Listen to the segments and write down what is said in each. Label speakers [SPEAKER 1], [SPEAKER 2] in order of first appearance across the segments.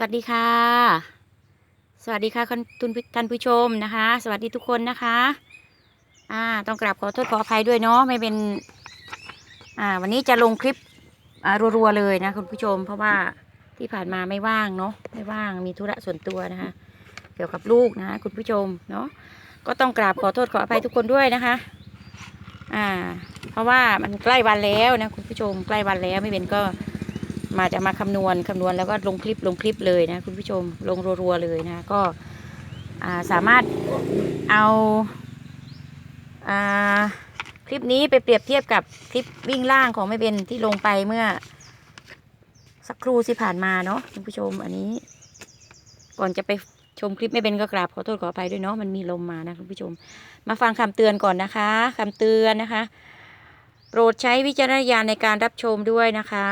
[SPEAKER 1] สวัสดีค่ะ สวัสดีค่ะคุณท่านผู้ชมนะคะ สวัสดีทุกคนนะคะ อ่า ต้องกราบขอโทษขออภัยด้วยเนาะไม่เป็น อ่า วันนี้จะลงคลิปอ่ารัวๆเลยนะคุณผู้ชม เพราะว่าที่ผ่านมาไม่ว่างเนาะไม่ว่างมีธุระส่วนตัวนะคะ เกี่ยวกับลูกนะคะคุณผู้ชมเนาะก็ต้องกราบขอโทษขออภัยทุกคนด้วยนะคะ อ่า เพราะว่ามันใกล้วันแล้วนะคุณผู้ชมใกล้วันแล้วไม่เป็นก็ มาจะมาคำนวณคำนวณแล้วก็ลงคลิปลงคลิปเลยนะคุณผู้ชมลงรัวๆเลยนะก็สามารถเอาอาคลิปนี้ไปเปรียบเทียบกับคลิปวิ่งล่างของแม่เบนที่ลงไปเมื่อ สักครู่ที่ผ่านมาเนาะคุณผู้ชมอันนี้ ก่อนจะไปชมคลิปแม่เบนก็กราบขอโทษขออภัยด้วยเนาะมันมีลมมานะคุณผู้ชม มาฟังคำเตือนก่อนนะคะคำเตือนนะคะ โปรดใช้วิจารณญาณในการรับชมด้วยนะคะ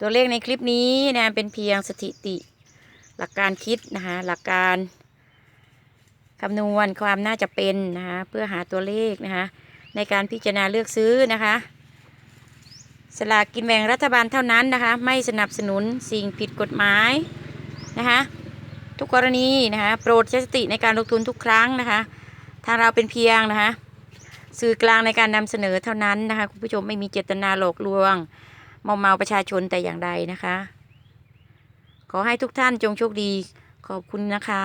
[SPEAKER 1] ตัวเลขในคลิปนี้นะเป็นเพียงสถิติ หลักการคิดนะคะหลักการคำนวณความน่าจะเป็นนะคะเพื่อหาตัวเลขนะคะในการพิจารณาเลือกซื้อนะคะสลากกินแบ่งรัฐบาลเท่านั้นนะคะ ไม่สนับสนุนสิ่งผิดกฎหมายนะคะทุกกรณีนะคะโปรดใช้สติในการลงทุนทุกครั้งนะคะทางเราเป็นเพียงนะคะสื่อกลางในการนำเสนอเท่านั้นนะคะคุณผู้ชมไม่มีเจตนาหลอกลวง มอมเมาประชาชนแต่อย่างใดนะคะ ขอให้ทุกท่านจงโชคดี ขอบคุณนะคะ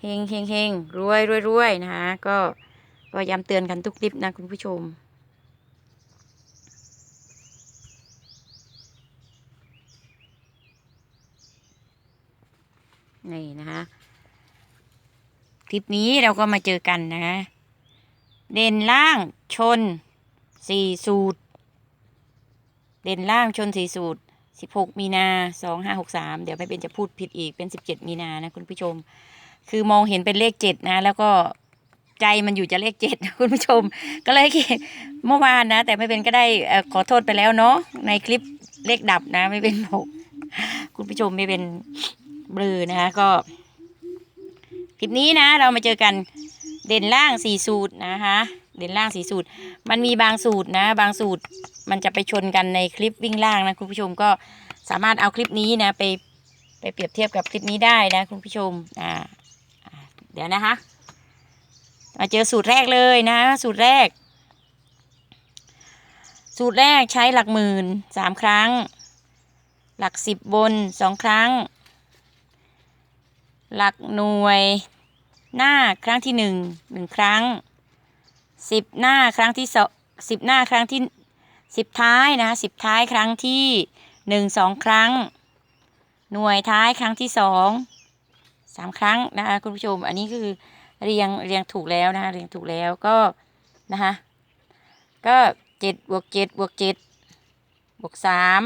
[SPEAKER 1] เฮงเฮงเฮงรวยรวยรวยนะคะก็ก็ย้ำเตือนกันทุกคลิปนะคุณผู้ชมนี่นะคะคลิปนี้เราก็มาเจอกันนะ เด่นล่างชนสี่สูตร เด่นล่างชนสีสูตร 16 มีนา2563 เดี๋ยวไม่เป็นจะพูดผิดอีกเป็น 17 มีนานะคุณผู้ชม คือมองเห็นเป็นเลข 7 นะ แล้วก็ใจมันอยู่จะเลข7นะคุณผู้ชม ก็เลยเมื่อวานนะ แต่ไม่เป็นก็ได้ขอโทษไปแล้วเนาะในคลิปเลขดับนะ ไม่เป็นบอกคุณผู้ชมไม่เป็นเบลอนะคะก็ คลิปนี้นะ เรามาเจอกันเด่นล่างสี่สูตรนะคะ เด่นล่างสี่สูตร มันมีบางสูตรนะ บางสูตร มันจะไปชนกันในคลิปวิ่งล่างนะคุณผู้ชมก็สามารถเอาคลิปนี้นะไปไปเปรียบเทียบกับคลิปนี้ได้นะคุณผู้ชมอ่าเดี๋ยวนะคะ มาเจอสูตรแรกเลยนะ สูตรแรก สูตรแรกใช้หลักหมื่นสามครั้ง หลักสิบบนสองครั้ง หลักหน่วยหน้าครั้งที่หนึ่งหนึ่งครั้งสิบหน้าครั้งที่สองสิบหน้าครั้งที่ สิบท้ายนะสิบท้ายครั้งที่หนึ่งสองครั้ง หน่วยท้ายครั้งที่สองสามครั้งนะคะคุณผู้ชม อันนี้คือเรียงเรียงถูกแล้วนะคะเรียงถูกแล้วก็นะคะก็เจ็ดบวกเจ็ดบวกเจ็ดบวกสาม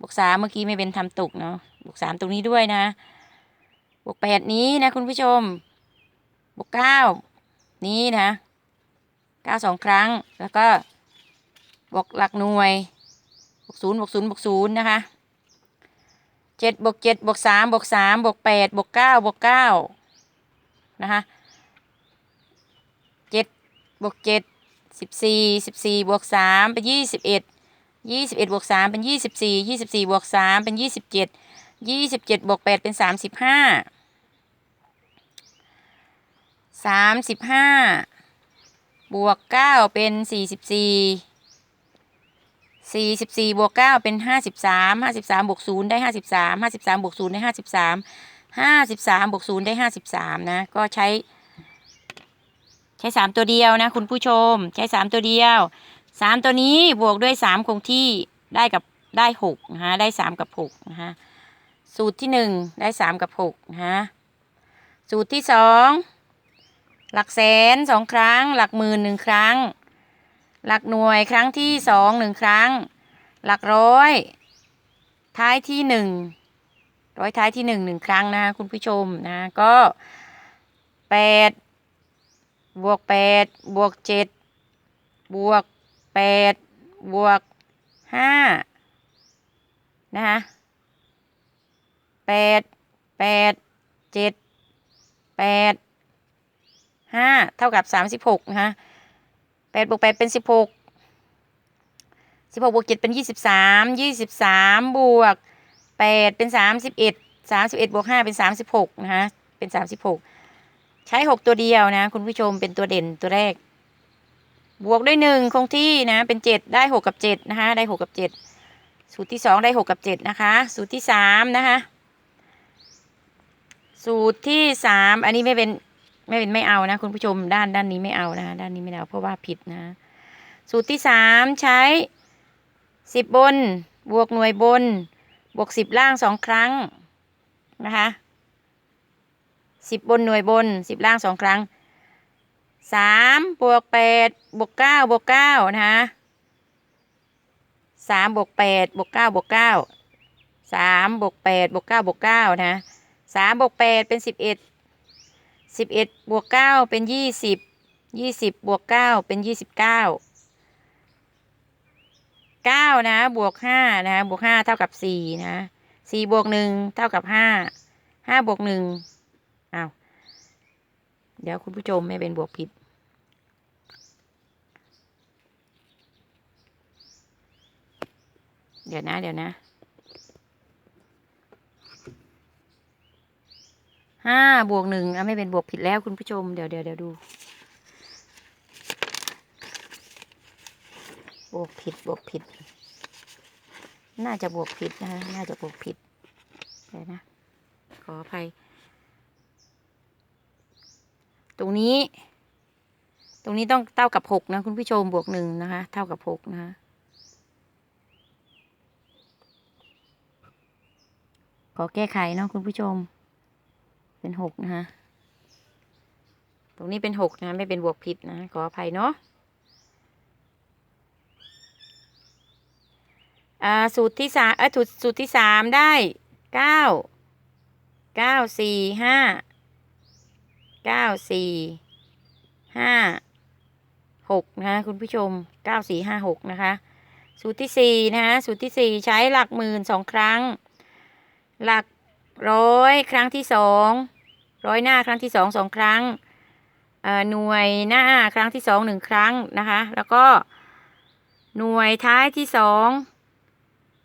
[SPEAKER 1] บวกสามเมื่อกี้ไม่เป็นทำตกเนาะบวกสามตรงนี้ด้วยนะบวกแปดนี้นะคุณผู้ชมบวกเก้านี้นะเก้าสองครั้งแล้วก็ บวกหลักหน่วยบวกศูนย์บวกศูนย์บวกศูนย์นะคะเจ็ดบวกเจ็ดบวกสามบวกสามบวกแปดบวกเก้าบวกเก้านะคะเจ็ดบวกเจ็ดสิบสี่สิบสี่บวกสามเป็นยี่สิบเอ็ดยี่สิบเอ็ดบวกสามเป็นยี่สิบสี่ยี่สิบสี่บวกสามเป็นยี่สิบเจ็ดยี่สิบเจ็ดบวกแปดเป็นสามสิบห้าสามสิบห้าบวกเก้าเป็นสี่สิบสี่ สี่สิบสี่บวกเก้าเป็นห้าสิบสามห้าสิบสามบวกศูนย์ได้ห้าสิบสามห้าสิบสามบวกศูนย์ได้ห้าสิบสามห้าสิบสามบวกศูนย์ได้ห้าสิบสามนะ ก็ใช้ ใช้สามตัวเดียวนะ คุณผู้ชม ใช้สามตัวเดียวสามตัวนี้บวกด้วยสามคงที่ได้กับได้หกนะฮะได้สามกับหกนะฮะสูตรที่หนึ่งได้สามกับหกนะฮะสูตรที่สองหลักแสนสองครั้ง หลักหมื่นหนึ่งครั้ง หลักหน่วยครั้งที่สองหนึ่งครั้ง หลักร้อย ท้ายที่หนึ่งร้อยท้ายที่หนึ่งหนึ่งครั้งนะคุณผู้ชมนะก็แปดบวกแปดบวกเจ็ดบวกแปดบวกห้านะคะแปดแปดเจ็ดแปดห้าเท่ากับสามสิบหกนะคะ แปดบวกแปดเป็นสิบหกสิบหกบวกเจ็ดเป็นยี่สิบสามยี่สิบสามบวกแปดเป็นสามสิบเอ็ดสามสิบเอ็ดบวกห้าเป็นสามสิบหกนะคะเป็นสามสิบหกใช้หกตัวเดียวนะ คุณผู้ชมเป็นตัวเด่นตัวแรก บวกด้วยหนึ่งคงที่นะ เป็นเจ็ดได้หกกับเจ็ดนะคะได้หกกับเจ็ดสูตรที่สองได้หกกับเจ็ดนะคะ สูตรที่สามนะคะ สูตรที่สามอันนี้ไม่เป็น ไม่เป็นไม่เอานะคุณผู้ชมด้านด้านนี้ไม่เอานะคะด้านนี้ไม่เอาเพราะว่าผิดนะ สูตรที่สามใช้สิบบน บวกหน่วยบน บวกสิบล่างสองครั้งนะคะสิบบนหน่วยบนสิบล่างสองครั้งสามบวกแปดบวกเก้าบวกเก้านะคะสามบวกแปดบวกเก้าบวกเก้าสามบวกแปดบวกเก้าบวกเก้านะสามบวกแปดเป็นสิบเอ็ด สิบเอ็ดบวกเก้าเป็นยี่สิบยี่สิบบวกเก้าเป็นยี่สิบเก้าเก้านะบวกห้านะบวกห้าเท่ากับสี่นะสี่บวกหนึ่งเท่ากับห้าห้าบวกหนึ่งอ้าวเดี๋ยวคุณผู้ชมไม่เป็นบวกผิดเดี๋ยวนะ เดี๋ยวนะ ห้าบวกหนึ่งอะไม่เป็นบวกผิดแล้วคุณผู้ชม เดี๋ยวเดี๋ยวเดี๋ยวดู บวกผิดบวกผิด น่าจะบวกผิดนะฮะน่าจะบวกผิด เดี๋ยวนะ ขออภัย ตรงนี้ ตรงนี้ต้องเท่ากับหกนะ คุณผู้ชมบวกหนึ่งนะคะ เท่ากับหกนะคะขอแก้ไขเนาะคุณผู้ชม เป็นหกนะคะตรงนี้เป็นหกนะ ไม่เป็นบวกผิดนะ ขออภัยเนาะอ่าสูตรที่สามเออสูตรสูตรที่สามได้เก้าเก้าสี่ห้าเก้าสี่ห้าหกนะคะคุณผู้ชมเก้าสี่ห้าหกนะคะ สูตรที่สี่นะคะสูตรที่สี่ใช้หลักหมื่นสองครั้ง หลัก ร้อยครั้งที่สองร้อยหน้าครั้งที่สองสองครั้งอ่อหน่วยหน้าครั้งที่สองหนึ่งครั้งนะคะ แล้วก็หน่วยท้ายที่สอง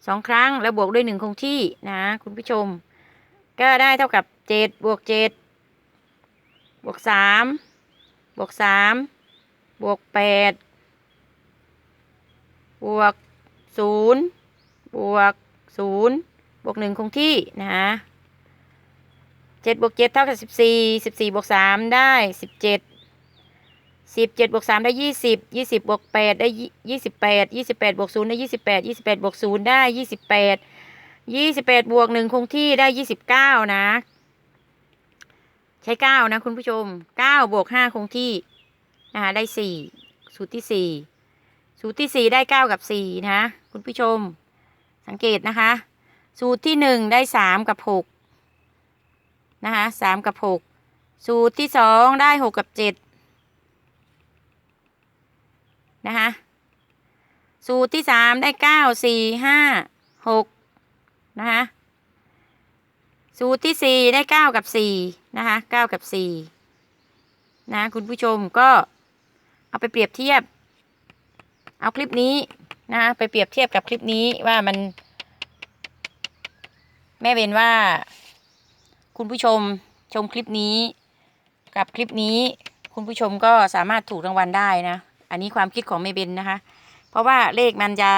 [SPEAKER 1] สองครั้งแล้วบวกด้วยหนึ่งคงที่นะคุณผู้ชม ก็ได้เท่ากับเจ็ดบวกเจ็ดบวกสามบวกสามบวกแปดบวกศูนย์บวกศูนย์บวกหนึ่งคงที่นะเจ็ดบวกเจ็ดเท่ากับสิบสี่สิบสี่บวกสามได้สิบเจ็ดสิบเจ็ดบวกสามได้ยี่สิบยี่สิบบวกแปดได้ยี่สิบแปดยี่สิบแปดบวกศูนย์ได้ยี่สิบแปดยี่สิบแปดบวกศูนย์ได้ยี่สิบแปดยี่สิบแปดบวกหนึ่งคงที่ได้ยี่สิบเก้านะ ใช้เก้านะคุณผู้ชมเก้าบวกห้าคงที่นะคะได้สี่สูตรที่สี่สูตรที่สี่ได้เก้ากับสี่นะ คุณผู้ชม สังเกตนะคะ สูตรที่หนึ่งได้สามกับหก นะคะสามกับหกสูตรที่สองได้หกกับเจ็ดนะคะสูตรที่สามได้เก้าสี่ห้าหกนะคะสูตรที่สี่ได้เก้ากับสี่นะคะเก้ากับสี่นะคุณผู้ชมก็เอาไปเปรียบเทียบ เอาคลิปนี้นะคะไปเปรียบเทียบกับคลิปนี้ว่ามัน แม่เบนว่า คุณผู้ชมชมคลิปนี้ กับคลิปนี้ คุณผู้ชมก็สามารถถูกรางวัลได้นะ อันนี้ความคิดของแม่เบนนะคะ เพราะว่าเลขมันจะ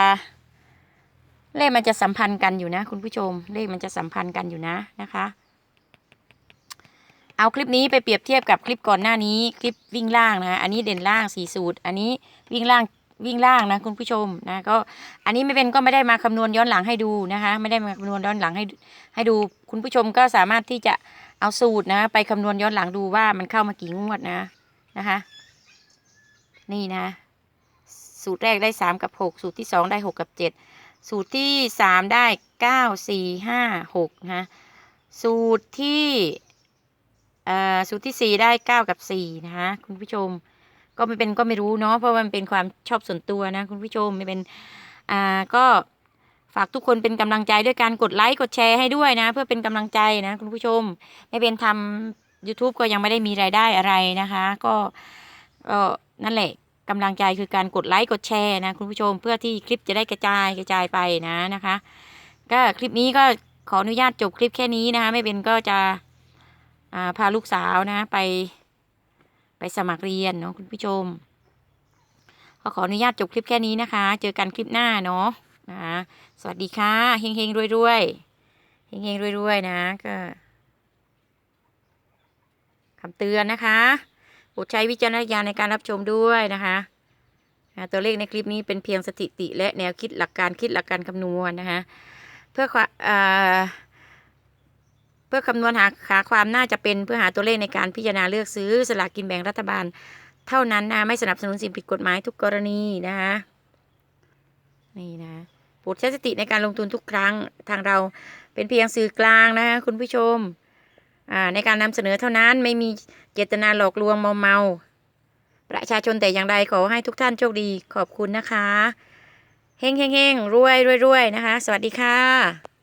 [SPEAKER 1] เลขมันจะสัมพันธ์กันอยู่นะ คุณผู้ชม เลขมันจะสัมพันธ์กันอยู่นะนะคะ เอาคลิปนี้ไปเปรียบเทียบกับคลิปก่อนหน้านี้ คลิปวิ่งล่างนะอันนี้เด่นล่างสี่สูตร อันนี้วิ่งล่างวิ่งล่างนะคุณผู้ชมนะก็อันนี้ไม่เป็นก็ไม่ได้มาคำนวณย้อนหลังให้ดูนะคะ ไม่ได้มาคำนวณย้อนหลังให้ให้ดู คุณผู้ชมก็สามารถที่จะเอาสูตรนะ ไปคำนวณย้อนหลังดูว่ามันเข้ามากี่งวดนะนะคะ นี่นะ สูตรแรกได้สามกับหกสูตรที่สองได้หกกับเจ็ดสูตรที่สามได้เก้าสี่ห้าหกนะสูตรที่เอ่อสูตรที่สี่ได้เก้ากับสี่นะคะคุณผู้ชมก็ไม่เป็นก็ไม่รู้เนาะเพราะมันเป็นความชอบส่วนตัวนะคุณผู้ชมไม่เป็นอ่าก็ ฝากทุกคนเป็นกำลังใจด้วยการกดไลค์กดแชร์ให้ด้วยนะ เพื่อเป็นกำลังใจนะ คุณผู้ชม ไม่เป็นทำ YouTube ก็ยังไม่ได้มีรายได้อะไรนะคะ ก็ก็นั่นแหละกำลังใจคือการกดไลค์กดแชร์นะคุณผู้ชมเพื่อที่คลิปจะได้กระจายกระจายไปนะนะคะ ก็คลิปนี้ก็ขออนุญาตจบคลิปแค่นี้นะคะ ไม่เป็นก็จะาพาลูกสาวนะไป ไปสมัครเรียนเนาะคุณผู้ชมก็ขออนุญาตจบคลิปแค่นี้นะคะ เจอกันคลิปหน้าเนาะ นะ สวัสดีค่ะเฮงเฮงรวยรวยเฮงเฮงรวยรวยนะ ก็คำเตือนนะคะโปรดใช้วิจารณญาณในการรับชมด้วยนะคะตัวเลขในคลิปนี้เป็นเพียงสถิติ และแนวคิดหลักการคิดหลักการคำนวณนะคะเพื่อเอเพื่อคำนวณหาหาความน่าจะเป็นเพื่อหาตัวเลขในการพิจารณาเลือกซื้อสลากกินแบ่งรัฐบาล เท่านั้นนะไม่สนับสนุนสิ่งผิดกฎหมายทุกกรณีนะคะนี่นะ ดใช้สติในการลงทุนทุกครั้งทางเราเป็นเพียงสื่อกลางนะคะคุณผู้ชมในการนำเสนอเท่านั้นไม่มีเจตนาหลอกลวงมอมเมา ประชาชนแต่อย่างใดขอให้ทุกท่านโชคดีขอบคุณนะคะเฮงเฮงเฮงรวยรวยรวยนะคะ สวัสดีค่ะ